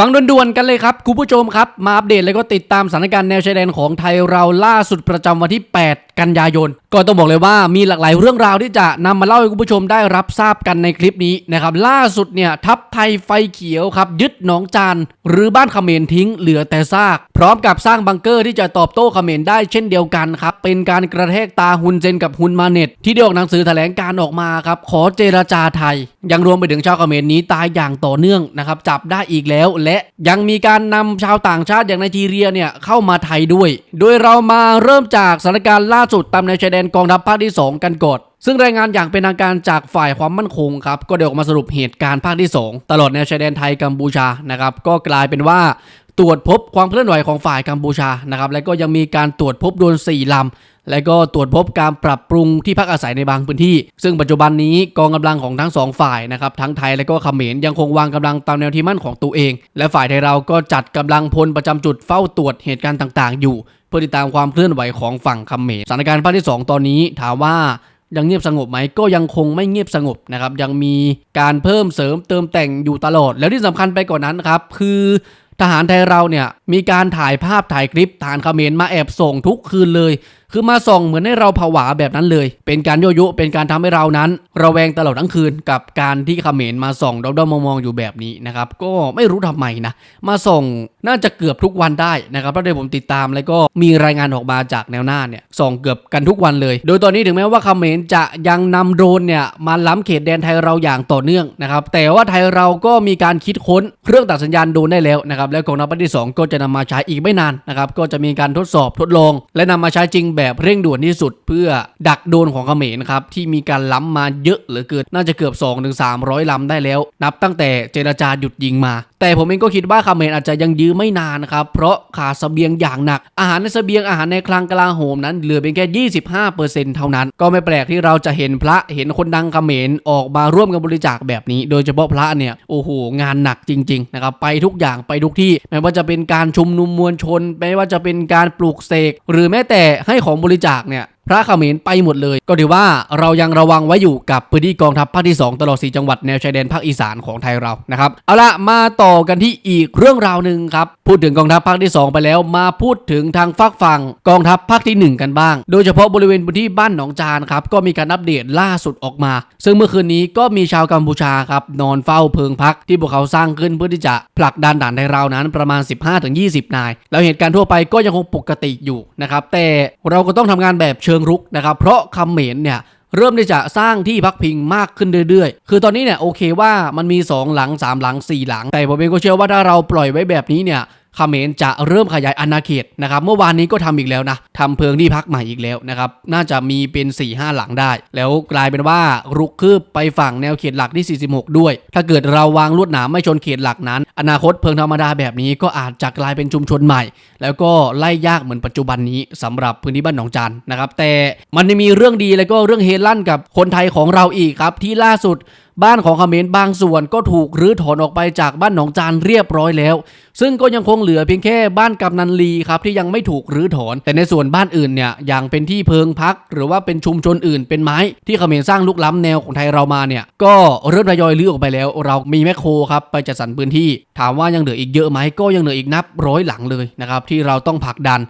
ฟังด่วนๆกันเลยครับ คุณผู้ชมครับ มาอัปเดตแล้วก็ติดตามสถานการณ์แนวชายแดนของไทยเราล่าสุดประจำวันที่ 8 กันยายน ก็ต้องบอกเลยว่ามีหลากหลายเรื่องราวที่จะนำมาเล่าให้คุณผู้ชมได้รับทราบกันในคลิปนี้นะครับล่าสุดเนี่ยทัพไทยไฟเขียวครับยึดหนองจานหรือบ้านเขมรทิ้งเหลือแต่ซาก พร้อมกับสร้างบังเกอร์ที่จะตอบโต้เขมรได้เช่นเดียวกันครับเป็นการกระแทกตาฮุนเซนกับฮุนมาเน็ตที่ได้ออกหนังสือแถลงการออกมาครับขอเจรจาไทย ยังรวมไปถึงชาวเขมรนี้ตายอย่างต่อเนื่องนะครับจับได้อีกแล้ว และยังมีการนำชาวต่างชาติอย่างไนจีเรียเนี่ยเข้ามาไทยด้วย โดยเรามาเริ่มจากสถานการณ์ล่าสุดตามแนชายแดนกองทัพภาคที่ 2 กันก่อนซึ่งรายงานอย่างเป็นทางการจากฝ่ายความมั่นคงครับก็ได้ออกมาสรุปเหตุการณ์ภาคที่ 2 ตลอดแนวชายแดนไทยกัมพูชานะครับก็กลายเป็นว่าตรวจพบความเคลื่อนไหวของฝ่ายกัมพูชานะครับและก็ยังมีการตรวจพบโดนสี่ลำ และก็ตรวจพบการปรับปรุงที่พักอาศัยในบางพื้นที่ ซึ่งปัจจุบันนี้กองกำลังของทั้งสองฝ่ายนะครับทั้งไทยและก็เขมรยังคงวางกำลังตามแนวที่มั่นของตัวเอง และฝ่ายไทยเราก็จัดกำลังพลประจำจุดเฝ้าตรวจเหตุการณ์ต่าง ๆ อยู่ เพื่อติดตามความเคลื่อนไหวของฝั่งเขมรสถานการณ์ภาคที่ 2 ตอนนี้ถามว่ายังเงียบสงบไหมก็ยังคงไม่เงียบสงบนะครับ ยังมีการเพิ่มเสริมเติมแต่งอยู่ตลอด แล้วที่สำคัญไปกว่านนั้นครับ คือทหารไทยเราเนี่ยมีการถ่ายภาพถ่ายคลิปทหารเขมรมาแอบส่งทุกคืนเลย คือมาส่องเหมือนให้เราผวาแบบนั้นเลย เป็นการโยโย่เป็นการทำให้เรานั้น ระแวงตลอดทั้งคืนกับการที่เขมรมาส่องดอมมองๆอยู่แบบนี้นะครับก็ไม่รู้ทำไมนะมาส่องน่าจะเกือบทุกวันได้นะครับเพราะเดี๋ยวผมติดตามแล้วก็มีรายงานออกมาจากแนวหน้าเนี่ยส่องเกือบกันทุกวันเลย โดยตอนนี้ถึงแม้ว่าเขมรจะยังนำโดรนเนี่ยมาล้ำเขตแดนไทยเราอย่างต่อเนื่องนะครับแต่ว่าไทยเราก็มีการคิดค้นเครื่องตัดสัญญาณโดรนได้แล้วนะครับแล้วกองทัพที่สองก็จะนำมาใช้อีกไม่นานนะครับก็จะมีการทดสอบทดลอง และนำมาใช้จริงแบบเร่งด่วนที่สุดเพื่อดักโดนของเขมรครับที่มีการล้ำมาเยอะเหลือเกินน่าจะเกือบ 2-300 ลำได้แล้ว นับตั้งแต่เจรจาหยุดยิงมา แต่ผมเองก็คิดว่าเขมรอาจจะยังยื้อไม่นานครับเพราะขาดเสบียงอย่างหนัก อาหารในเสบียงอาหารในคลังกลาโหมนั้นเหลือเพียงแค่ 25%เท่านั้น ก็ไม่แปลกที่เราจะเห็นพระเห็นคนดังเขมรออกมาร่วมกันบริจาคแบบนี้ โดยเฉพาะพระเนี่ยโอ้โหงานหนักจริงๆนะครับไปทุกอย่างไปทุกที่ไม่ว่าจะเป็นการชุมนุมมวลชน ไม่ว่าจะเป็นการปลูกเสกหรือแม้แต่ให้ของบริจาคเนี่ย พระเขมรไปหมดเลย ก็ถือว่าเรายังระวังไว้อยู่กับพื้นที่กองทัพภาคที่ 2 ตลอด 4 จังหวัดแนวชายแดนภาคอีสานของไทยเรานะครับเอาละมาต่อกันที่อีกเรื่องราวหนึ่งครับพูดถึงกองทัพภาคที่ 2 ไปแล้วมาพูดถึงทางฝากฝั่งกองทัพภาคที่ 1 กันบ้าง โดยเฉพาะบริเวณพื้นที่บ้านหนองจานครับก็มีการอัปเดตล่าสุดออกมา ซึ่งเมื่อคืนนี้ก็มีชาวกัมพูชาครับนอนเฝ้าเพิงพักที่พวกเขาสร้างขึ้นเพื่อที่จะผลักดันด่านไทยเรานั้นประมาณ 15-20 นาย แล้วเหตุการณ์ทั่วไปก็ยังคงปกติอยู่นะครับแต่เราก็ต้องทำงานแบบเชิงรุกนะครับ เพราะคำเหมนเนี่ยเริ่มที่จะสร้างที่พักพิงมากขึ้นเรื่อยๆ คือตอนนี้เนี่ยโอเคว่ามันมี 2 หลัง 3 หลัง 4 หลัง แต่ผมเองก็เชื่อว่าถ้าเราปล่อยไว้แบบนี้เนี่ยเขมรจะเริ่มขยายอาณาเขตนะครับเมื่อวานนี้ก็ทำอีกแล้วนะทำเพิงที่พักใหม่อีกแล้วนะครับน่าจะมีเป็น4 5หลังได้ แล้วกลายเป็นว่ารุกคืบไปฝั่งแนวเขตหลักที่ 46 ด้วย ถ้าเกิดเราวางลวดหนามไม่ชนเขตหลักนั้น อนาคตเพิงธรรมดาแบบนี้ก็อาจจะกลายเป็นชุมชนใหม่ แล้วก็ไล่ยากเหมือนปัจจุบันนี้สำหรับพื้นที่บ้านหนองจานนะครับแต่มันมีเรื่องดีแล้วก็เรื่องเฮลั่นกับคนไทยของเราอีกครับที่ล่าสุด บ้านของเขมรบางส่วนก็ถูกรื้อถอนออกไปจากบ้านหนองจานเรียบร้อยแล้ว ซึ่งก็ยังคงเหลือเพียงแค่บ้านกำนันลีครับที่ยังไม่ถูกรื้อถอน แต่ในส่วนบ้านอื่นเนี่ยอย่างเป็นที่เพิงพัก หรือว่าเป็นชุมชนอื่น เป็นไม้ที่เขมรสร้างลุกล้ำแนวของไทยเรามาเนี่ยก็เริ่มทยอยรื้อออกไปแล้ว เรามีแมคโครครับไปจัดสรรพื้นที่ ถามว่ายังเหลืออีกเยอะไหมก็ยังเหลืออีกนับร้อยหลังเลยนะครับที่เราต้องผลักดัน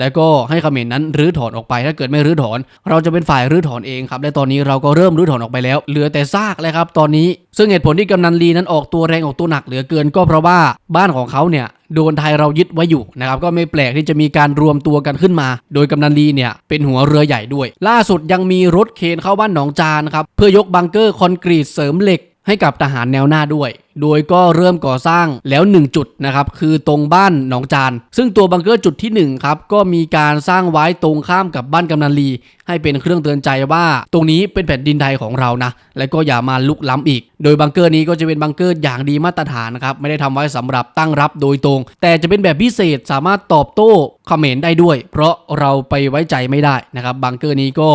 แล้วก็ให้เขมรนั้นรื้อถอนออกไป ถ้าเกิดไม่รื้อถอน เราจะเป็นฝ่ายรื้อถอนเองครับและตอนนี้เราก็เริ่มรื้อถอนออกไปแล้ว เหลือแต่ซากเลยครับตอนนี้ ซึ่งเหตุผลที่กำนันลีนั้นออกตัวแรงออกตัวหนักเหลือเกินก็เพราะว่าบ้านของเขาเนี่ยโดนไทยเรายึดไว้อยู่นะครับก็ไม่แปลกที่จะมีการรวมตัวกันขึ้นมา โดยกำนันลีเนี่ยเป็นหัวเรือใหญ่ด้วย ล่าสุดยังมีรถเคนเข้าบ้านหนองจานครับเพื่อยกบังเกอร์คอนกรีตเสริมเหล็กให้กับทหารแนวหน้าด้วย โดยก็เริ่มก่อสร้างแล้ว 1 จุดนะครับคือตรงบ้านหนองจาน ซึ่งตัวบังเกอร์จุดที่1ครับก็มีการสร้างไว้ตรงข้ามกับบ้านกำนันลี ให้เป็นเครื่องเตือนใจว่า ตรงนี้เป็นแผ่นดินไทยของเรานะ และก็อย่ามาลุกล้ำอีก โดยบังเกอร์นี้ก็จะเป็นบังเกอร์อย่างดีมาตรฐานนะครับไม่ได้ทำไว้สำหรับตั้งรับโดยตรง แต่จะเป็นแบบพิเศษสามารถตอบโต้เขมรได้ด้วย เพราะเราไปไว้ใจไม่ได้นะครับบังเกอร์นี้ก็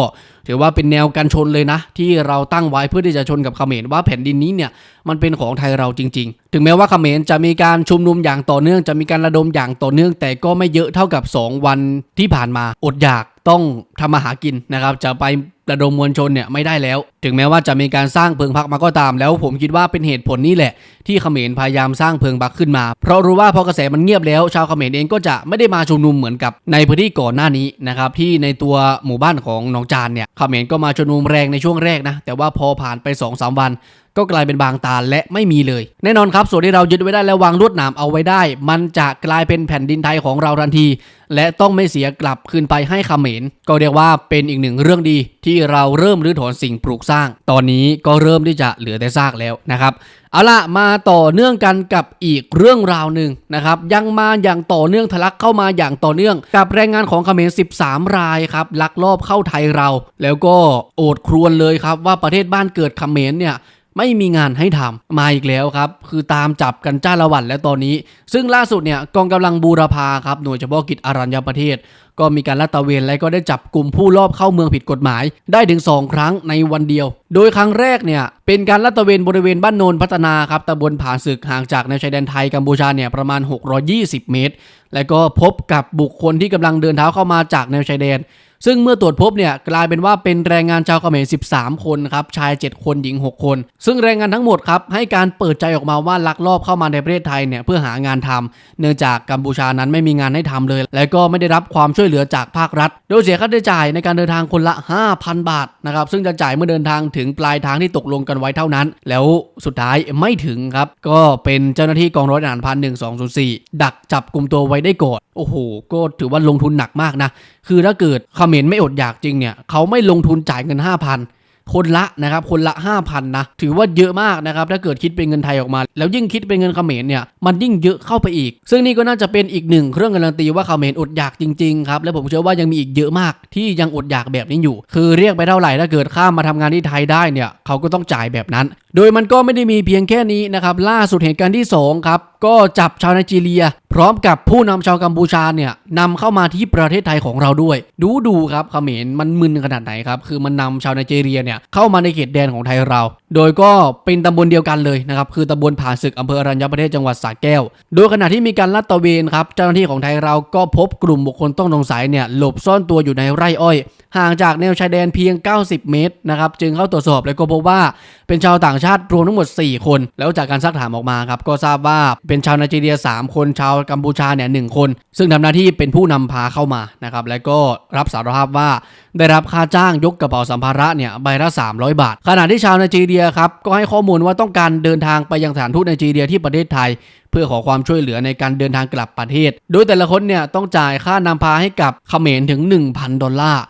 ถือว่าเป็นแนวการชนเลยนะ ที่เราตั้งไว้เพื่อที่จะชนกับเขมรว่าแผ่นดินนี้เนี่ยมันเป็นของไทยเราจริง ๆ ถึงแม้ว่าเขมรจะมีการชุมนุมอย่างต่อเนื่อง จะมีการระดมอย่างต่อเนื่อง แต่ก็ไม่เยอะเท่ากับ 2 วันที่ผ่านมาอดอยาก ต้องทำมาหากินนะครับ จะไประดมมวลชนเนี่ยไม่ได้แล้ว ถึงแม้ว่าจะมีการสร้างเพิงพักมาก็ตาม แล้วผมคิดว่าเป็นเหตุผลนี่แหละ ที่เขมรพยายามสร้างเพิงพักขึ้นมา เพราะรู้ว่าพอกระแสมันเงียบแล้ว ชาวเขมรเองก็จะไม่ได้มาชุมนุมเหมือนกับในพื้นที่ก่อนหน้านี้นะครับที่ในตัวหมู่บ้านของหนองจานเนี่ยเขมรก็มาชุมนุมแรงในช่วงแรกนะแต่ว่าพอผ่านไป2อสวัน ก็กลายเป็นบางตาและไม่มีเลย แน่นอนครับ ส่วนที่เรายึดไว้ได้และวางลวดหนามเอาไว้ได้ มันจะกลายเป็นแผ่นดินไทยของเราทันที และต้องไม่เสียกลับคืนไปให้เขมร ก็เรียกว่าเป็นอีกหนึ่งเรื่องดีที่เราเริ่มรื้อถอนสิ่งปลูกสร้าง ตอนนี้ก็เริ่มที่จะเหลือแต่ซากแล้วนะครับเอาล่ะมาต่อเนื่องกันกับอีกเรื่องราวหนึ่งนะครับยังมาอย่างต่อเนื่องทะลักเข้ามาอย่างต่อเนื่อง กับแรงงานของเขมร 13 รายครับลักลอบเข้าไทยเรา แล้วก็โอดครวญเลยครับว่าประเทศบ้านเกิดเขมรเนี่ย ไม่มีงานให้ทำมาอีกแล้วครับ คือตามจับกันจ้าละวันแล้วตอนนี้ ซึ่งล่าสุดเนี่ยกองกำลังบูรพาครับหน่วยเฉพาะกิจอารัญญประเทศ ก็มีการลาดตระเวนและก็ได้จับกลุ่มผู้ลอบเข้าเมืองผิดกฎหมาย ได้ถึง 2 ครั้งในวันเดียว โดยครั้งแรกเนี่ยเป็นการลาดตระเวนบริเวณบ้านโนนพัฒนาครับตำบลผาศึกห่างจากแนวชายแดนไทยกัมพูชาเนี่ยประมาณ 620 เมตร และก็พบกับบุคคลที่กำลังเดินเท้าเข้ามาจากแนวชายแดน ซึ่งเมื่อตรวจพบเนี่ยกลายเป็นว่าเป็นแรงงานชาวเขมร 13 คนครับชาย 7 คนหญิง 6 คน ซึ่งแรงงานทั้งหมดครับให้การเปิดใจออกมาว่าลักลอบเข้ามาในประเทศไทยเนี่ยเพื่อหางานทำเนื่องจากกัมพูชานั้นไม่มีงานให้ทำเลย และก็ไม่ได้รับความช่วยเหลือจากภาครัฐ โดยเสียค่าใช้จ่ายในการเดินทางคนละ 5,000 บาทนะครับซึ่งจะจ่ายเมื่อเดินทางถึงปลายทางที่ตกลงกันไว้เท่านั้น แล้วสุดท้ายไม่ถึงครับก็เป็นเจ้าหน้าที่กองร้อยทหารพันหนึ่งสองศูนย์สี่ดักจับกลุ่มตัวไว้ได้ก่อนโอ้โหก็ถือว่าลงทุนหนักมากนะคือถ้าเกิดเขมรไม่อดอยากจริงเนี่ยเขาไม่ลงทุนจ่ายเงิน 5,000 คนละนะครับคนละ 5,000นะถือว่าเยอะมากนะครับถ้าเกิดคิดเป็นเงินไทยออกมา แล้วยิ่งคิดเป็นเงินเขมรเนี่ยมันยิ่งเยอะเข้าไปอีก ซึ่งนี่ก็น่าจะเป็นอีกหนึ่งเครื่องการันตีว่าเขมรอดอยากจริงๆครับและผมเชื่อว่ายังมีอีกเยอะมากที่ยังอดอยากแบบนี้อยู่ คือเรียกไปเท่าไหร่ถ้าเกิดข้ามมาทำงานที่ไทยได้เนี่ยเขาก็ต้องจ่ายแบบนั้น โดยมันก็ไม่ได้มีเพียงแค่นี้นะครับล่าสุดเหตุการณ์ที่สองครับ ก็จับชาวไนจีเรีย พร้อมกับผู้นำชาวกัมพูชาเนี่ยนำเข้ามาที่ประเทศไทยของเราด้วย ดูดูครับเขมรมันมึนขนาดไหนครับ คือมันนำชาวไนจีเรียเนี่ยเข้ามาในเขตแดนของไทยเรา โดยก็เป็นตำบลเดียวกันเลยนะครับ คือตำบลผาศึกอำเภออรัญญประเทศจังหวัดสระแก้ว โดยขณะที่มีการลาดตระเวนครับเจ้าหน้าที่ของไทยเราก็พบกลุ่มบุคคลต้องสงสัยเนี่ยหลบซ่อนตัวอยู่ในไร่อ้อย ห่างจากแนวชายแดนเพียง 90 เมตรนะครับจึงเข้าตรวจสอบแล้วก็พบว่าเป็นชาวต่างชาติรวมทั้งหมด 4 คน แล้วจากการซักถามออกมาครับก็ทราบว่าเเป็นชาวไนจีเรีย 3 คนชาวกัมพูชาเนี่ยหคน ซึ่งทำหน้าที่เป็นผู้นำพาเข้ามานะครับและก็รับสารภาพว่า ได้รับค่าจ้างยกกระเป๋าสัมภาระเนี่ยใบละ 300 บาท ขณะที่ชาวไนจีเรียครับก็ให้ข้อมูลว่าต้องการเดินทางไปยังสถานทูตไนจีเรียที่ประเทศไทย เพื่อขอความช่วยเหลือในการเดินทางกลับประเทศ โดยแต่ละคนเนี่ยต้องจ่ายค่านำพาให้กับเขมรถึง 1,000 ดอลลาร์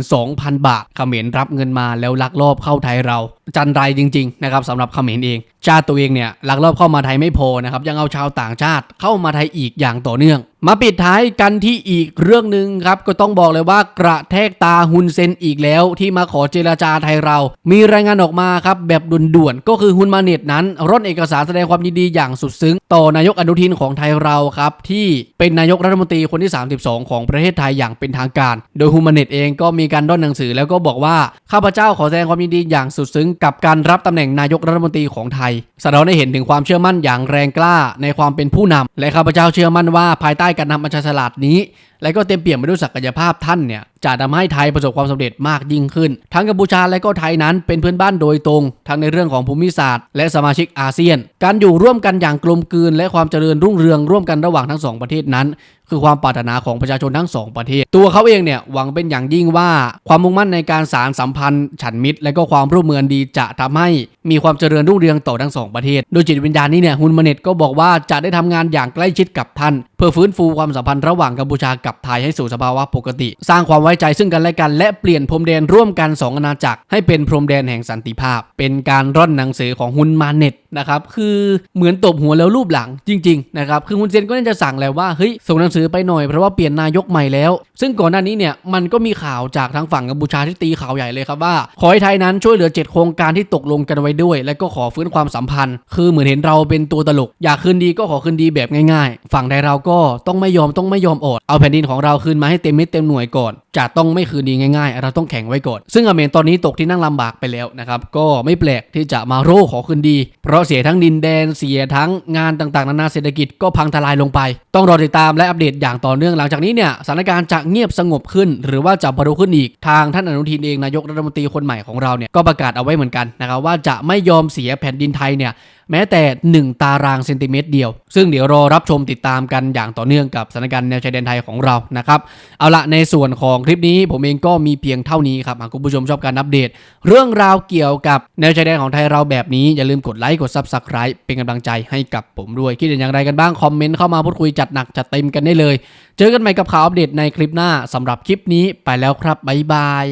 32,000 บาท เขมรรับเงินมาแล้วลักลอบเข้าไทยเรา จันไรจริงๆนะครับสำหรับเขมรเอง ชาติตัวเองเนี่ยลักลอบเข้ามาไทยไม่พอนะครับยังเอาชาวต่างชาติเข้ามาไทยอีกอย่างต่อเนื่อง มาปิดท้ายกันที่อีกเรื่องหนึ่งครับก็ต้องบอกเลยว่ากระแทกตาาฮุนเซนอีกแล้วที่มาขอเจรจาไทยเรา มีรายงานออกมาครับแบบด่วนๆ ก็คือฮุนมาเน็ตนั้นร่อนเอกสารแสดงความยินดีอย่างสุดซึ้ง ต่อนายกอนุทินของไทยเราครับ ที่เป็นนายกรัฐมนตรีคนที่ 32 ของประเทศไทยอย่างเป็นทางการ โดยฮุนมาเน็ตเองก็มีการด้อนหนังสือแล้วก็บอกว่าข้าพเจ้าขอแสดงความยินดีอย่างสุดซึ้งกับการรับตำแหน่งนายกรัฐมนตรีของไทยสะท้อนให้เห็นถึงความเชื่อมั่นอย่างแรงกล้าในความเป็นผู้นำและข้าพเจ้าเชื่อมั่นว่าภายใต้การนำอัญชฉลาดนี้และก็เต็มเปี่ยมไปด้วยศักยภาพท่านเนี่ยจะทำให้ไทยประสบความสำเร็จมากยิ่งขึ้น ทั้งกัมพูชาและก็ไทยนั้นเป็นเพื่อนบ้านโดยตรง ทั้งในเรื่องของภูมิศาสตร์ และสมาชิกอาเซียน การอยู่ร่วมกันอย่างกลมกลืน และความเจริญรุ่งเรืองร่วมกันระหว่างทั้งสองประเทศนั้น คือความปรารถนาของประชาชนทั้งสองประเทศ ตัวเขาเองเนี่ยหวังเป็นอย่างยิ่งว่าความมุ่งมั่นในการสารสัมพันธ์ฉันมิตร และก็ความร่วมมือดีจะทำให้มีความเจริญรุ่งเรืองต่อทั้งสองประเทศ โดยจิตวิญญาณนี้เนี่ยฮุนมาเน็ตก็บอกว่าจะได้ทำงานอย่างใกล้ชิดกับท่าน เพื่อฟื้นฟูความสัมพันธ์ระหว่างกัมพูชากับไทยให้สู่สภาวะปกติ สร้างความไว้ใจซึ่งกันและกัน และเปลี่ยนพรมแดนร่วมกันสองอาณาจักรให้เป็นพรมแดนแห่งสันติภาพ เป็นการร่อนหนังสือของฮุนมาเน็ตนะครับคือเหมือนตบหัวแล้วรูปหลังจริงๆนะครับคือฮุนเซนก็น่าจะสั่งแล้วว่าเฮ้ยส่งหนังสือไปหน่อยเพราะว่าเปลี่ยนนายกใหม่แล้ว ซึ่งก่อนหน้านี้เนี่ยมันก็มีข่าวจากทางฝั่งกัมพูชาที่ตีข่าวใหญ่เลยครับว่า ขอให้ไทยนั้นช่วยเหลือ 7 โครงการที่ตกลงกันไว้ด้วย และก็ขอฟื้นความสัมพันธ์ คือเหมือนเห็นเราเป็นตัวตลก อยากคืนดีก็ขอคืนดีแบบง่ายๆ ฝั่งไทยเราก็ต้องไม่ยอมต้องไม่ยอมอดเอาแผ่นดินของเราคืนมาให้เต็มเม็ดเต็มหน่วยก่อนจะต้องไม่คืนดีง่ายๆ เราต้องแข่งไว้ก่อน ซึ่งอเมนตอนนี้ตกที่นั่งลำบากไปแล้วนะครับ ก็ไม่แปลกที่จะมาโร่ขอคืนดี เพราะเสียทั้งดินแดน เสียทั้งงานต่างๆ นานาเศรษฐกิจก็พังทลายลงไป ต้องรอติดตามและอัปเดตอย่างต่อเนื่องหลังจากนี้เนี่ยสถานการณ์จะเงียบสงบขึ้น หรือว่าจะบรรลุขึ้นอีกทางท่านอนุทินเองนายกรัฐมนตรีคนใหม่ของเราเนี่ยก็ประกาศเอาไว้เหมือนกันนะครับว่าจะไม่ยอมเสียแผ่นดินไทยเนี่ย แม้แต่ 1 ตารางเซนติเมตรเดียว ซึ่งเดี๋ยวรอรับชมติดตามกันอย่างต่อเนื่องกับสถานการณ์แนวชายแดนไทยของเรานะครับ เอาละในส่วนของคลิปนี้ผมเองก็มีเพียงเท่านี้ครับ หากคุณผู้ชมชอบการอัปเดต เรื่องราวเกี่ยวกับแนวชายแดนของไทยเราแบบนี้ อย่าลืมกดไลค์กด Subscribe เป็นกำลังใจให้กับผมด้วย คิดเห็นอย่างไรกันบ้างคอมเมนต์เข้ามาพูดคุยจัดหนักจัดเต็มกันได้เลย เจอกันใหม่กับข่าวอัปเดตในคลิปหน้าสำหรับคลิปนี้ไปแล้วครับบ๊ายบาย